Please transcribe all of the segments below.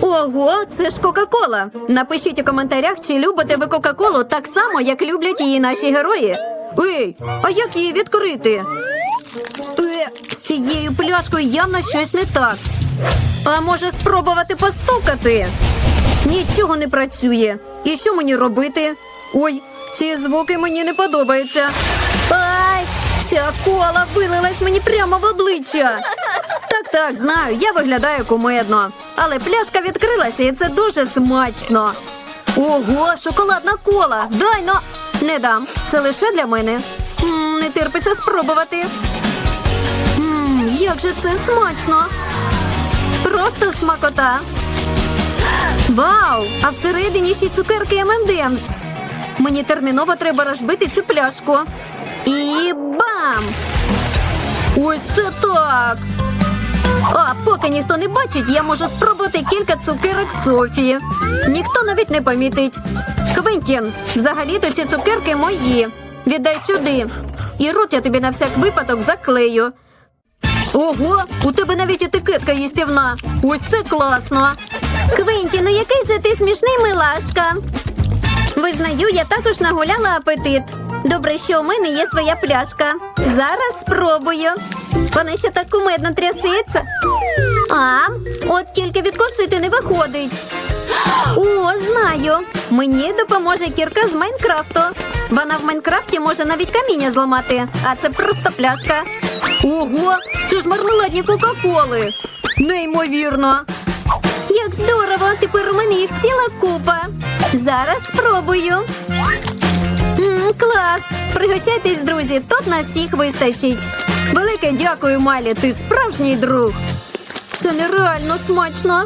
Ого, це ж Кока-Кола. Напишіть у коментарях, чи любите ви Кока-Колу так само, як люблять її наші герої. Ей, а як її відкрити? Е, з цією пляшкою явно щось не так. А може спробувати постукати? Нічого не працює. І що мені робити? Ой, ці звуки мені не подобаються. Ай! Вся кола вилилась мені прямо в обличчя. Так, знаю, я виглядаю кумедно. Але пляшка відкрилася, і це дуже смачно. Ого, шоколадна кола. Дай но. Не дам. Це лише для мене. М, не терпиться спробувати. М, як же це смачно. Просто смакота. Вау! А всередині ще цукерки M&M's. Мені терміново треба розбити цю пляшку. І бам! Ось це так! А поки ніхто не бачить, я можу спробувати кілька цукерок Софії. Ніхто навіть не помітить. Квентін, взагалі-то ці цукерки мої. Віддай сюди. І рот я тобі на всяк випадок заклею. Ого, у тебе навіть етикетка їстівна. Ось це класно. Квентін, ну який же ти смішний милашка. Визнаю, я також нагуляла апетит. Добре, що у мене є своя пляшка. Зараз спробую. Вона ще так кумедно трясеться. А, от тільки відкусити не виходить. О, знаю. Мені допоможе кірка з Майнкрафту. Вона в Майнкрафті може навіть каміння зламати, а це просто пляшка. Ого, це ж мармеладні Кока-Коли. Неймовірно. Як здорово! Тепер у мене їх ціла купа. Зараз спробую. М, клас! Пригощайтесь, друзі, тут на всіх вистачить. Велике дякую, Малі, ти справжній друг. Це нереально смачно.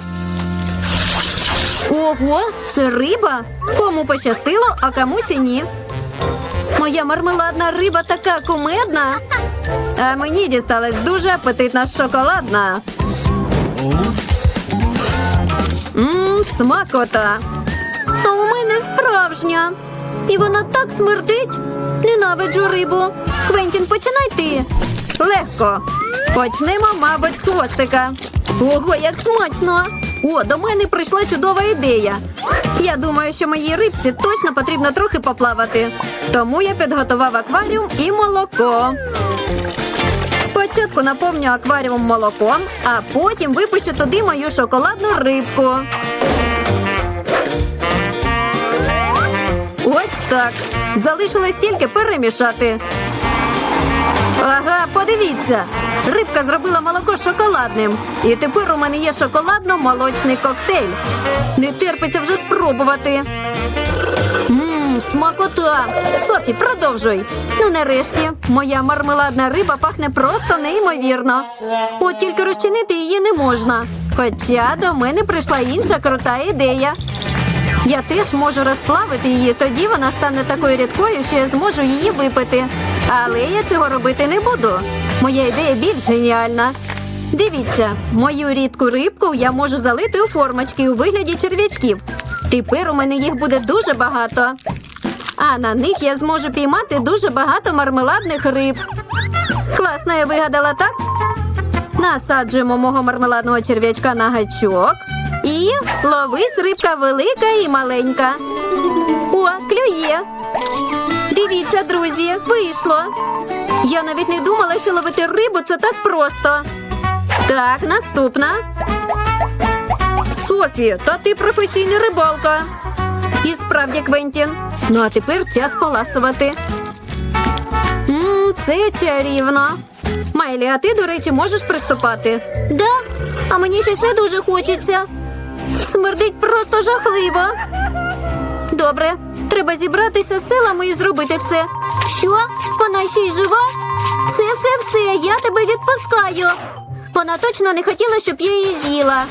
Ого, це риба. Кому пощастило, а комусь і ні. Моя мармеладна риба така кумедна. А мені дісталась дуже апетитна шоколадна. Мм, смакота. А у мене справжня. І вона так смердить. Ненавиджу рибу. Квентін, починай ти. Легко. Почнемо, мабуть, з хвостика. Ого, як смачно! О, до мене прийшла чудова ідея. Я думаю, що моїй рибці точно потрібно трохи поплавати. Тому я підготував акваріум і молоко. Спочатку наповню акваріум молоком, а потім випущу туди мою шоколадну рибку. Ось так. Залишилось тільки перемішати. Ага, подивіться. Рибка зробила молоко шоколадним. І тепер у мене є шоколадно-молочний коктейль. Не терпиться вже спробувати. Ммм, смакота. Софі, продовжуй. Ну, нарешті, моя мармеладна риба пахне просто неймовірно. От тільки розчинити її не можна. Хоча до мене прийшла інша крута ідея. Я теж можу розплавити її, тоді вона стане такою рідкою, що я зможу її випити. Але я цього робити не буду. Моя ідея більш геніальна. Дивіться, мою рідку рибку я можу залити у формочки у вигляді черв'ячків. Тепер у мене їх буде дуже багато. А на них я зможу піймати дуже багато мармеладних риб. Класно я вигадала, так? Насаджуємо мого мармеладного черв'ячка на гачок. І ловись рибка велика і маленька. О, клює. Дивіться, друзі, вийшло. Я навіть не думала, що ловити рибу це так просто. Так, наступна. Софі, та ти професійна рибалка. І справді, Квентін. Ну а тепер час поласувати. Мм, це чарівно. Майлі, а ти, до речі, можеш приступати? Да? А мені щось не дуже хочеться. Смердить просто жахливо. Добре, треба зібратися силами і зробити це. Що? Вона ще й жива? Все, все, все, я тебе відпускаю. Вона точно не хотіла, щоб я її з'їла.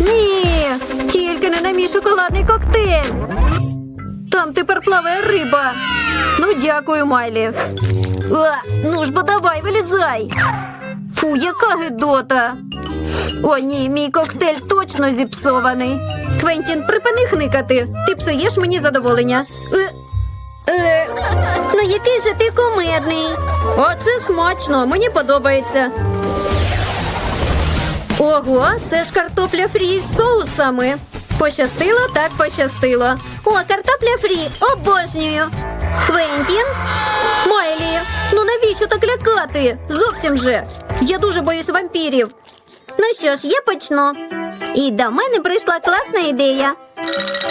Ні, тільки не на мій шоколадний коктейль. Там тепер плаває риба. Ну, дякую, Майлі. А, ну ж бо давай, вилізай. Фу, яка гидота. О, ні, мій коктейль точно зіпсований. Квентін, припини хникати. Ти псуєш мені задоволення. Е, е, ну який же ти кумедний. Оце смачно, мені подобається. Ого, це ж картопля фрі з соусами. Пощастило, так пощастило. О, картопля фрі, обожнюю. Квентін? Майлі, ну навіщо так лякати? Зовсім же. Я дуже боюсь вампірів. Ну що ж, я почну. І до мене прийшла класна ідея.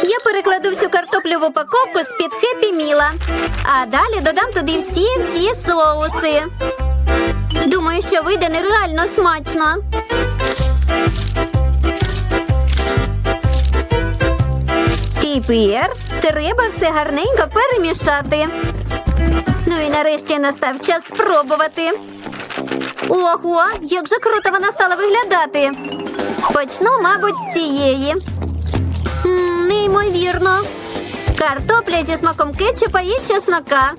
Я перекладу всю картоплю в упаковку з-під Хеппі Міла. А далі додам туди всі-всі соуси. Думаю, що вийде нереально смачно. Тепер треба все гарненько перемішати. Ну і нарешті настав час спробувати. Ого, як же круто вона стала виглядати. Почну, мабуть, з цієї. М, неймовірно. Картопля зі смаком кетчупа і чеснока.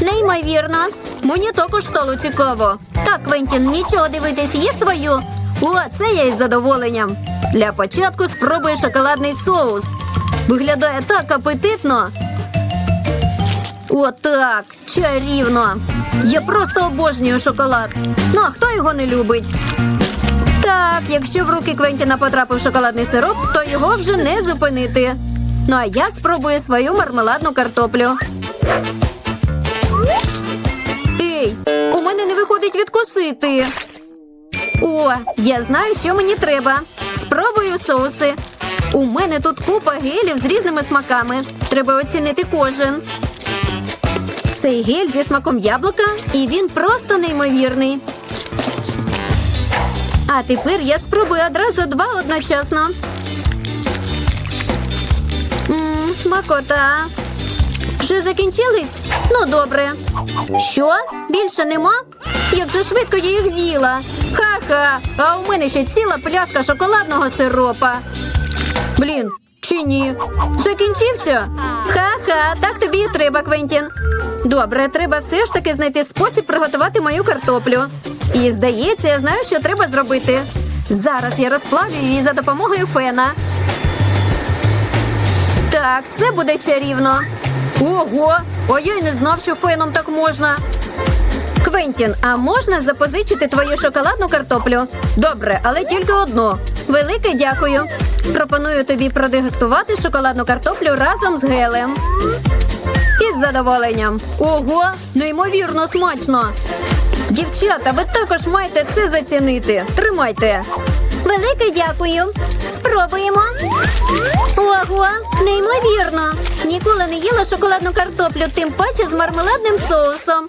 Неймовірно. Мені також стало цікаво. Так, Квентін, нічого дивитись, їж свою. О, це я із задоволенням. Для початку спробую шоколадний соус. Виглядає так апетитно. Отак, чарівно. Я просто обожнюю шоколад. Ну а хто його не любить? Так, якщо в руки Квентіна потрапив шоколадний сироп, то його вже не зупинити. Ну а я спробую свою мармеладну картоплю. Ей, у мене не виходить відкусити. О, я знаю, що мені треба. Спробую соуси. У мене тут купа гелів з різними смаками. Треба оцінити кожен. Цей гель зі смаком яблука, і він просто неймовірний. А тепер я спробую одразу два одночасно. Ммм, смакота. Вже закінчились? Ну, добре. Що? Більше нема? Як же швидко я їх з'їла. Ха-ха, а у мене ще ціла пляшка шоколадного сиропа. Блін, чи ні? Закінчився? Ха-ха, так тобі і треба, Квентін. Добре, треба все ж таки знайти спосіб приготувати мою картоплю. І здається, я знаю, що треба зробити. Зараз я розплавлю її за допомогою фена. Так, це буде чарівно. Ого! А я й не знав, що феном так можна. Квентін, а можна запозичити твою шоколадну картоплю? Добре, але тільки одну. Велике дякую. Пропоную тобі продегустувати шоколадну картоплю разом з гелем. Із задоволенням. Ого, неймовірно смачно. Дівчата, ви також маєте це зацінити. Тримайте. Велике дякую. Спробуємо. Ого, неймовірно. Ніколи не їла шоколадну картоплю, тим паче з мармеладним соусом.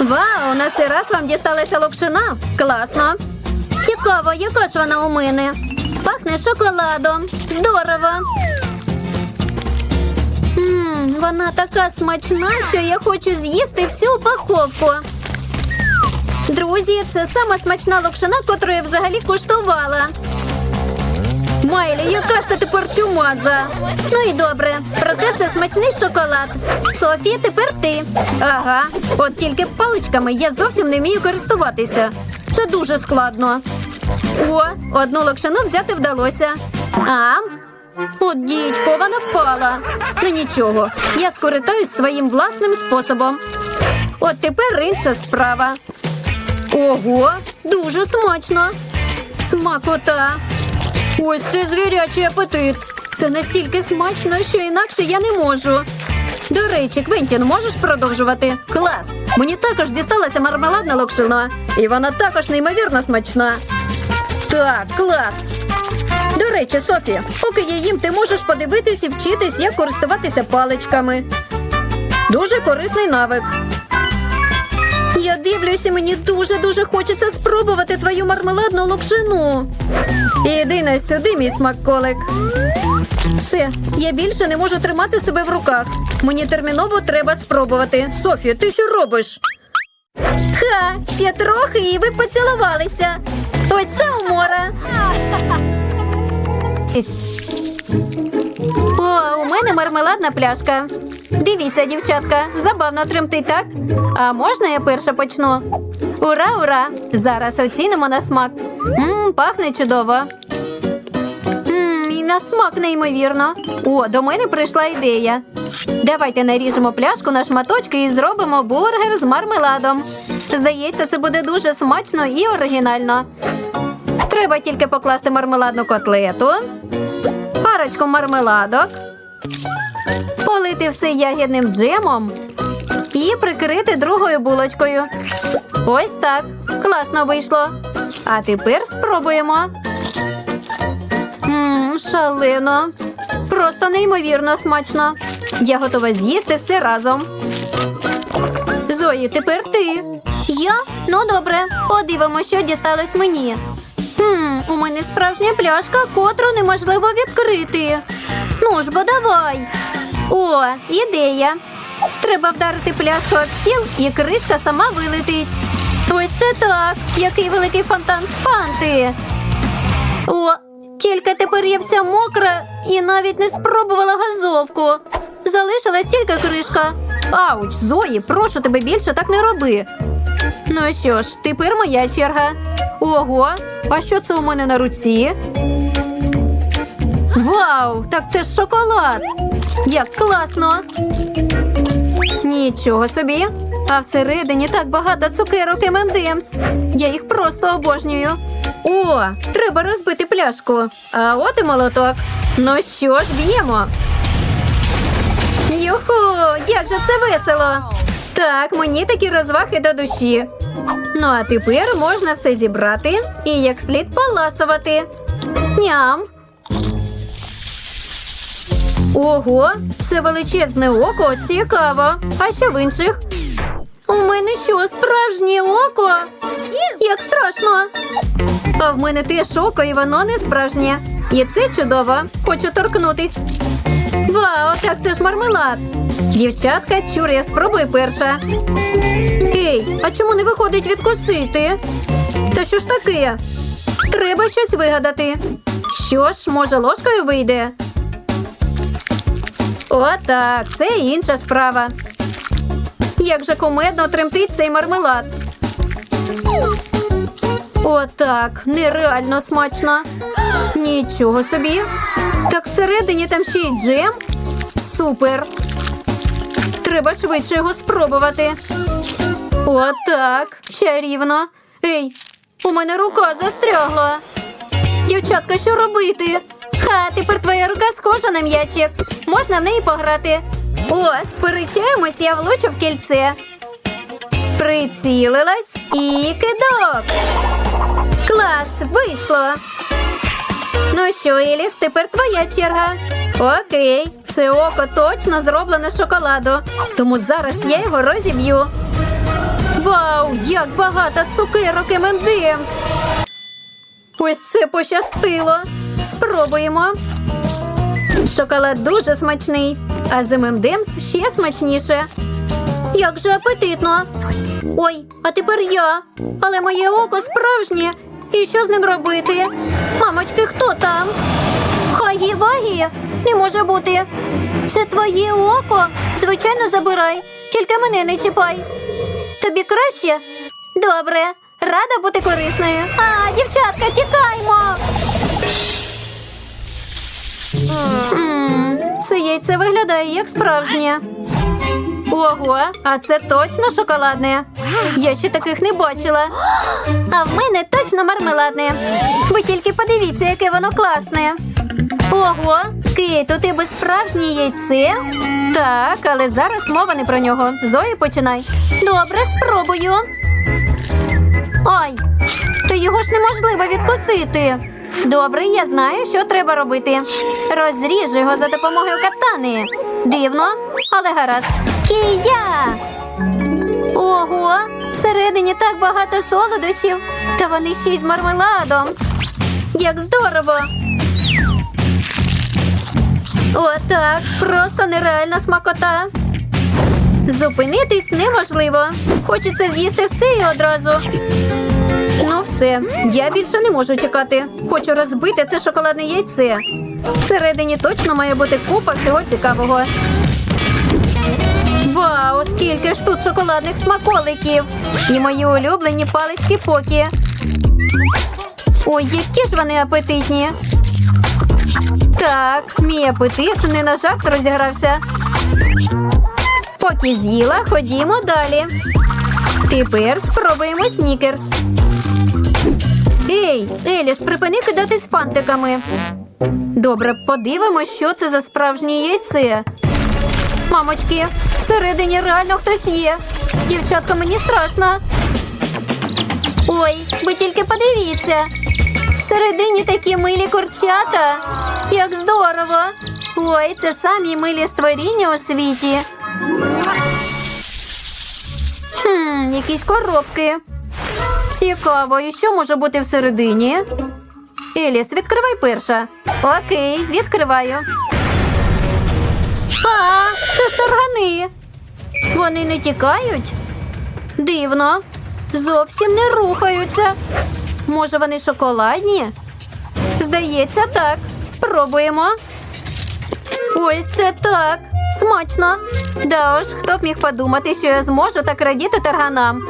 Вау, на цей раз вам дісталася локшина. Класно. Цікаво, яка ж вона у мене. Пахне шоколадом. Здорово. Ммм, вона така смачна, що я хочу з'їсти всю упаковку. Друзі, це сама смачна локшина, котру я взагалі куштувала. Майлі, яка ж ти тепер? Ну і добре. Проте це смачний шоколад. Софія, тепер ти. Ага, от тільки паличками я зовсім не вмію користуватися. Це дуже складно. О, одну локшину взяти вдалося. А? От дідько, вона впала. Ну нічого, я скористаюсь своїм власним способом. От тепер інша справа. Ого, дуже смачно. Смакота. Ось це звірячий апетит. Це настільки смачно, що інакше я не можу. До речі, Квентін, можеш продовжувати? Клас! Мені також дісталася мармеладна локшина. І вона також неймовірно смачна. Так, клас. До речі, Софі, поки я їм, ти можеш подивитись і вчитись, як користуватися паличками. Дуже корисний навик. Я дивлюся, мені дуже-дуже хочеться спробувати твою мармеладну локшину. Іди на сюди, мій смаколик. Все, я більше не можу тримати себе в руках. Мені терміново треба спробувати. Софія, ти що робиш? Ха, ще трохи і ви поцілувалися. Ось це умора. О, у мене мармеладна пляшка. Дивіться, дівчатка, забавно тремтить, так? А можна я перша почну? Ура, ура! Зараз оцінимо на смак. Мм, пахне чудово. Мм, і на смак неймовірно. О, до мене прийшла ідея. Давайте наріжемо пляшку на шматочки і зробимо бургер з мармеладом. Здається, це буде дуже смачно і оригінально. Треба тільки покласти мармеладну котлету, парочку мармеладок, полити все ягідним джемом і прикрити другою булочкою. Ось так. Класно вийшло. А тепер спробуємо. Мм, шалено. Просто неймовірно смачно. Я готова з'їсти все разом. Зої, тепер ти. Я? Ну добре, подивимося, що дісталось мені. Хм, у мене справжня пляшка, котру неможливо відкрити. Ну ж бо давай. О, ідея. Треба вдарити пляшку об стіл, і кришка сама вилетить. Ось це так. Який великий фонтан з фанти. О, тільки тепер я вся мокра і навіть не спробувала газовку. Залишилась тільки кришка. Ауч, Зої, прошу тебе більше так не роби. Ну що ж, тепер моя черга. Ого, а що це у мене на руці? Вау, так це ж шоколад! Як класно! Нічого собі. А всередині так багато цукерок ММДМС. Я їх просто обожнюю. О, треба розбити пляшку. А от і молоток. Ну що ж, б'ємо. Юху, як же це весело! Так, мені такі розваги до душі. Ну а тепер можна все зібрати і як слід поласувати. Ням. Ого, це величезне око, цікаво. А що в інших? У мене що, справжнє око? Як страшно. А в мене теж око, і воно не справжнє. І це чудово. Хочу торкнутись. Вау, так це ж мармелад. Дівчатка, чур, я спробую перша. Ей, а чому не виходить відкусити? Та що ж таке? Треба щось вигадати. Що ж, може, ложкою вийде? Отак, це інша справа. Як же комедно тремтить цей мармелад. Отак, нереально смачно. Нічого собі. Так всередині там ще й джем. Супер. Треба швидше його спробувати. Отак, чарівно. Ей, у мене рука застрягла. Дівчатка, що робити? Ха, тепер твоя рука схожа на м'ячик. Можна в неї пограти. О, сперечаємось, я влучу в кільце. Прицілилась і кидок. Клас, вийшло. Ну що, Еліс, тепер твоя черга. Окей, це око точно зроблене з шоколаду, тому зараз я його розіб'ю. Вау, як багато цукерок ММДМС! Ось це пощастило. Спробуємо. Шоколад дуже смачний, а з ММДМС ще смачніше. Як же апетитно. Ой, а тепер я. Але моє око справжнє. І що з ним робити? Мамочки, хто там? Хагі вагі, не може бути. Це твоє око. Звичайно, забирай. Тільки мене не чіпай. Тобі краще? Добре. Рада бути корисною. А, дівчатка, тікаймо. Це яйце виглядає як справжнє. Ого, а це точно шоколадне. Я ще таких не бачила. А в мене точно мармеладне. Ви тільки подивіться, яке воно класне. Ого, Кейт, у тебе справжнє яйце? Так, але зараз мова не про нього. Зої, починай. Добре, спробую. Ай, то його ж неможливо відкусити. Добре, я знаю, що треба робити. Розріж його за допомогою катани. Дивно, але гаразд. Кія! Ого, всередині так багато солодощів, та вони ще й з мармеладом. Як здорово! Отак, просто нереальна смакота. Зупинитись неможливо. Хочеться з'їсти все і одразу. Ну, все, я більше не можу чекати. Хочу розбити це шоколадне яйце. Всередині точно має бути купа всього цікавого. Вау, скільки ж тут шоколадних смаколиків! І мої улюблені палички покі. Ой, які ж вони апетитні. Так, мій апетит не на жарт розігрався. Поки з'їла, ходімо далі. Тепер спробуємо снікерс. Ей, Еліс, припини кидатись фантиками. Добре, подивимось, що це за справжнє яйце. Мамочки, всередині реально хтось є. Дівчатка, мені страшно. Ой, ви тільки подивіться. Всередині такі милі курчата. Як здорово! Ой, це самі милі створіння у світі. Хм, якісь коробки. Цікаво, і що може бути всередині? Еліс, відкривай перша. Окей, відкриваю. А, це ж таргани. Вони не тікають? Дивно. Зовсім не рухаються. Може, вони шоколадні? Здається, так. Спробуємо. Ось це так. Смачно. Да уж, хто б міг подумати, що я зможу так радіти тарганам.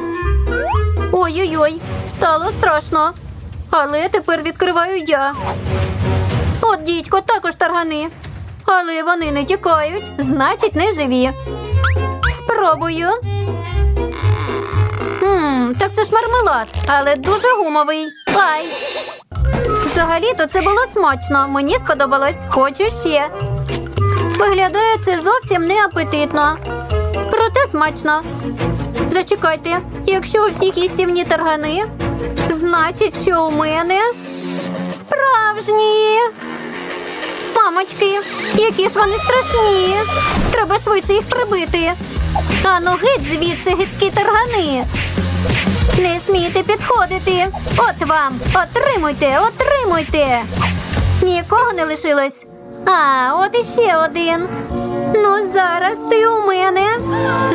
Ой-ой-ой, стало страшно. Але тепер відкриваю я. От дідько, також таргани. Але вони не тікають, значить, не живі. Спробую. Ммм, так це ж мармелад, але дуже гумовий. Ай! Взагалі-то це було смачно. Мені сподобалось. Хочу ще. Виглядає це зовсім не апетитно. Проте смачно. Зачекайте, якщо у всіх їстівні таргани, значить, що у мене справжні. Мамочки, які ж вони страшні. Треба швидше їх прибити. А ну геть звідси гидкі таргани. Не смійте підходити. От вам. Отримуйте, отримуйте. Нікого не лишилось. А, от іще один. Ну, зараз ти у мене.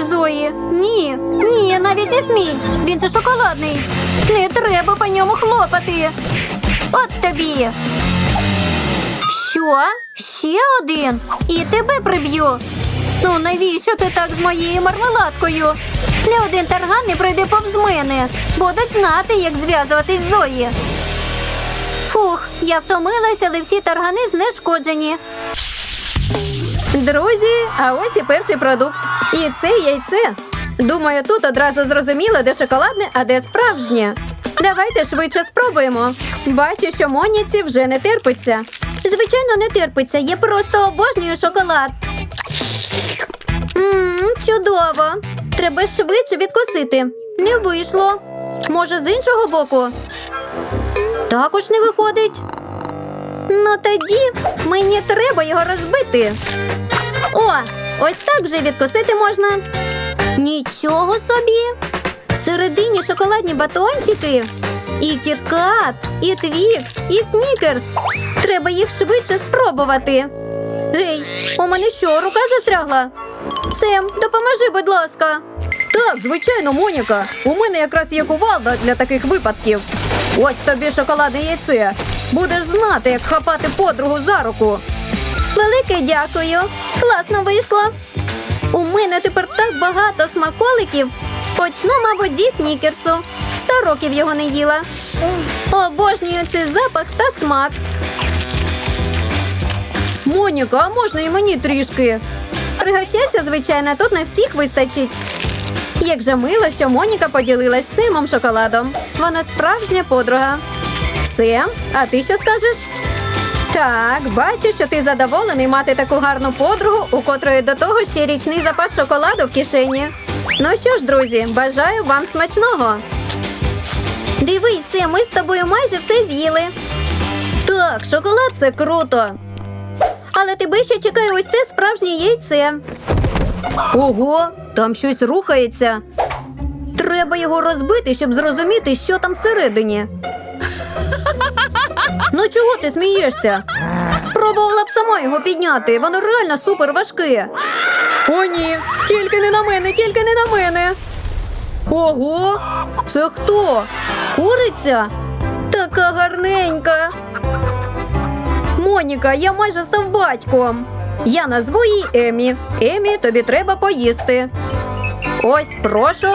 Зої, ні, ні, навіть не смій. Він це шоколадний. Не треба по ньому хлопати. От тобі. Що? Ще один? І тебе приб'ю. Ну навіщо ти так з моєю мармеладкою? Не один тарган не пройде повз мене. Будуть знати, як зв'язуватись з Зої. Фух, я втомилася, але всі таргани знешкоджені. Друзі, а ось і перший продукт. І це яйце. Думаю, тут одразу зрозуміло, де шоколадне, а де справжнє. Давайте швидше спробуємо. Бачу, що Моніці вже не терпиться. Звичайно, не терпиться. Я просто обожнюю шоколад. Ммм, чудово. Треба швидше відкусити. Не вийшло. Може, з іншого боку? Також не виходить. Ну тоді мені треба його розбити. О, ось так вже відкусити можна. Нічого собі. Всередині шоколадні батончики. І кіткат, і твікс, і снікерс. Треба їх швидше спробувати. Ей, у мене що, рука застрягла? Сем, допоможи, будь ласка. Так, звичайно, Моніка. У мене якраз є кувалда для таких випадків. Ось тобі шоколадне яйце. Будеш знати, як хапати подругу за руку. Велике дякую. Класно вийшло. У мене тепер так багато смаколиків. Почну, мабуть, зі снікерсу. Сто років його не їла. Обожнюю цей запах та смак. Моніка, а можна і мені трішки? Пригощайся, звичайно, тут на всіх вистачить. Як же мило, що Моніка поділилась з Семом шоколадом. Вона справжня подруга. Сем, а ти що скажеш? Так, бачу, що ти задоволений мати таку гарну подругу, у котрої до того ще річний запас шоколаду в кишені. Ну що ж, друзі, бажаю вам смачного. Дивись, Сем, ми з тобою майже все з'їли. Так, шоколад це круто. Але тебе ще чекає ось це справжнє яйце. Ого, там щось рухається. Треба його розбити, щоб зрозуміти, що там всередині. Ну чого ти смієшся? Спробувала б сама його підняти. Воно реально супер важке. О, ні, тільки не на мене, тільки не на мене. Ого, це хто? Куриця? Така гарненька. Моніка, я майже став батьком. Я назву її Емі. Емі, тобі треба поїсти. Ось, прошу,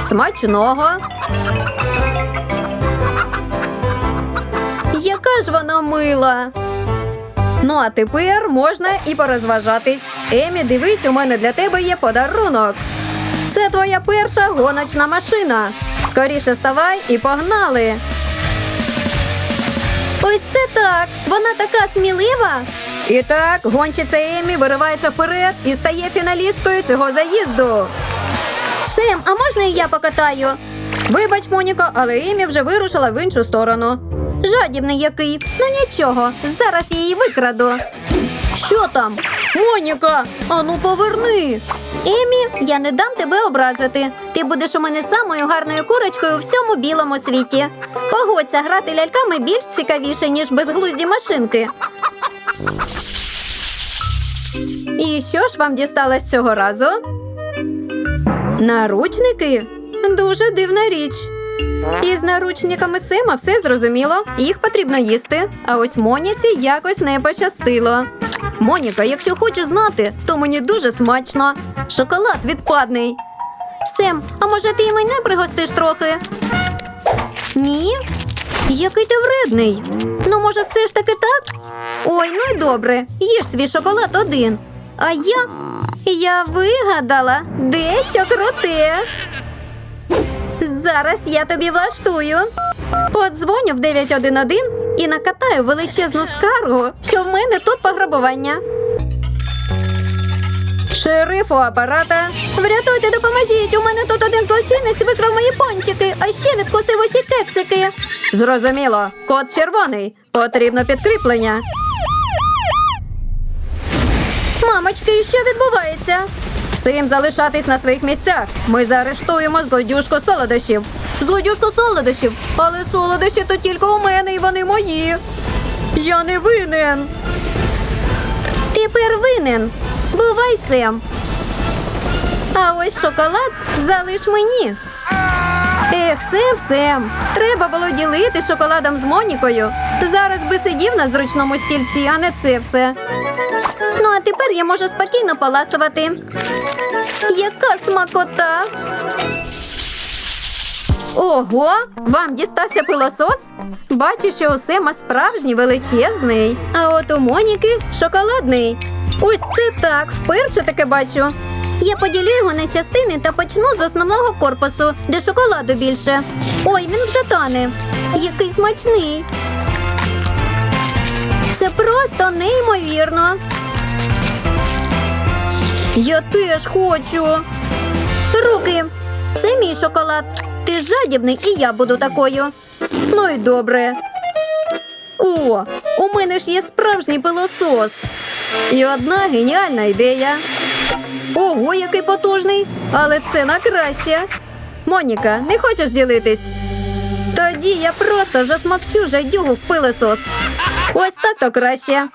смачного. Яка ж вона мила. Ну, а тепер можна і порозважатись. Емі, дивись, у мене для тебе є подарунок. Це твоя перша гоночна машина. Скоріше ставай і погнали. Ось це. Вона така смілива. І так, гонщиця Емі виривається вперед і стає фіналісткою цього заїзду. Сем, а можна і я покатаю? Вибач, Моніко, але Емі вже вирушила в іншу сторону. Жадібний який. Ну нічого, зараз я її викраду. Що там? Моніка, ану поверни. Емі, я не дам тебе образити. Ти будеш у мене самою гарною курочкою у всьому білому світі. Погодься, грати ляльками більш цікавіше, ніж безглузді машинки. І що ж вам дісталось цього разу? Наручники? Дуже дивна річ. Із наручниками Сема все зрозуміло. Їх потрібно їсти. А ось Моніці якось не пощастило. Моніка, якщо хочеш знати, то мені дуже смачно. Шоколад відпадний. Сем, а може ти і мене пригостиш трохи? Ні? Який ти вредний. Ну, може, все ж таки так? Ой, ну й добре. Їж свій шоколад один. А я. Я вигадала дещо круте. Зараз я тобі влаштую. Подзвоню в 911 і накатаю величезну скаргу, що в мене тут пограбування. Шерифу апарата. Врятуйте, допоможіть! У мене тут один злочинець викрав мої пончики, а ще відкусив усі кексики. Зрозуміло, код червоний. Потрібно підкріплення. Мамочки, що відбувається? Всім залишатись на своїх місцях. Ми заарештуємо злодюжку солодощів. Злодюжку солодощів, але солодощі то тільки у мене і вони мої. Я не винен. Тепер винен. Бувай, Сем. А ось шоколад залиш мені. Ех, Сем, Сем, треба було ділити шоколадом з Монікою. Зараз би сидів на зручному стільці, а не це все. Ну, а тепер я можу спокійно поласувати. Яка смакота! Ого, вам дістався пилосос? Бачу, що у Сема справжній величезний, а от у Моніки шоколадний. Ось це так, вперше таке бачу. Я поділю його на частини та почну з основного корпусу, де шоколаду більше. Ой, він вже тане. Який смачний. Це просто неймовірно. Я теж хочу. Руки. Це мій шоколад. Ти жадібний, і я буду такою. Ну і добре. О, у мене ж є справжній пилосос. І одна геніальна ідея. Ого, який потужний, але це на краще. Моніка, не хочеш ділитись? Тоді я просто засмакчу жадюгу в пилосос. Ось так то краще.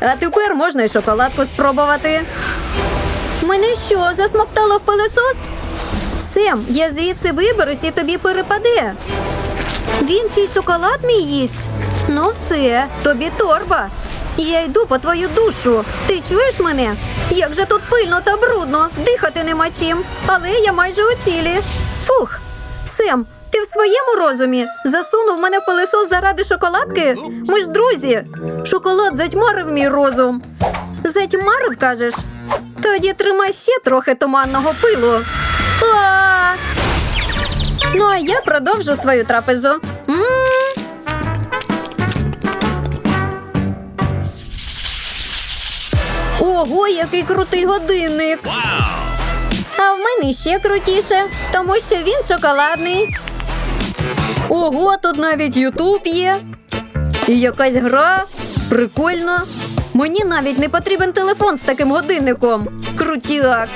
А тепер можна й шоколадку спробувати. Мене що, засмоктало в пилосос? Сем, я звідси виберусь і тобі перепаде. Він ще й шоколад мій їсть. Ну все, тобі торба. Я йду по твою душу. Ти чуєш мене? Як же тут пильно та брудно, дихати нема чим. Але я майже у цілі. Фух. Сем, ти в своєму розумі засунув мене в пилосос заради шоколадки? Ми ж друзі. Шоколад затьмарив мій розум. Затьмарив, кажеш? Тоді тримай ще трохи туманного пилу. Ну, а я продовжу свою трапезу. Ого, який крутий годинник! А в мене ще крутіше, тому що він шоколадний. Ого, тут навіть Ютуб є. І якась гра. Прикольно. Мені навіть не потрібен телефон з таким годинником. Крутяк.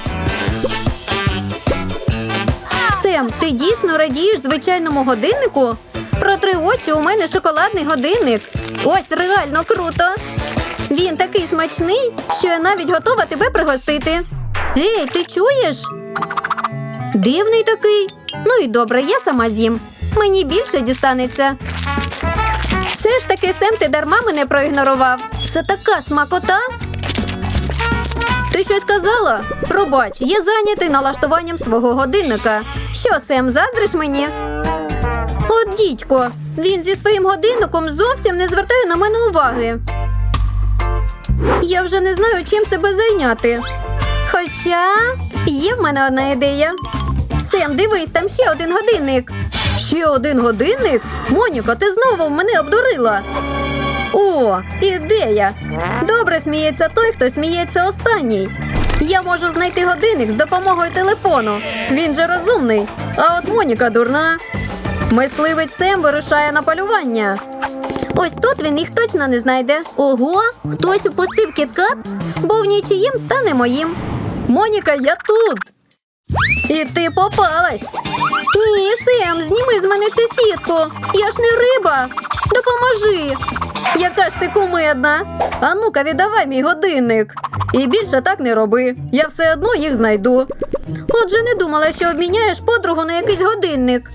Сем, ти дійсно радієш звичайному годиннику? Протри очі, у мене шоколадний годинник. Ось реально круто. Він такий смачний, що я навіть готова тебе пригостити. Ей, ти чуєш? Дивний такий. Ну і добре, я сама з'їм. Мені більше дістанеться. Все ж таки, Сем, ти дарма мене проігнорував. Це така смакота. Ти щось сказала? Пробач, я зайнятий налаштуванням свого годинника. Що, Сем, заздриш мені? От дідько, він зі своїм годинником зовсім не звертає на мене уваги. Я вже не знаю, чим себе зайняти. Хоча є в мене одна ідея. Сем, дивись, там ще один годинник. Ще один годинник? Моніка, ти знову мене обдурила. О, ідея! Добре сміється той, хто сміється останній. Я можу знайти годинник з допомогою телефону. Він же розумний. А от Моніка дурна. Мисливець Сем вирушає на полювання. Ось тут він їх точно не знайде. Ого, хтось упустив кіткат, був нічиїм стане моїм. Моніка, я тут. І ти попалась. Ні, Сем, зніми з мене цю сітку. Я ж не риба. Допоможи. Яка ж ти кумедна. А ну-ка, віддавай мій годинник. І більше так не роби. Я все одно їх знайду. Отже, не думала, що обміняєш подругу на якийсь годинник.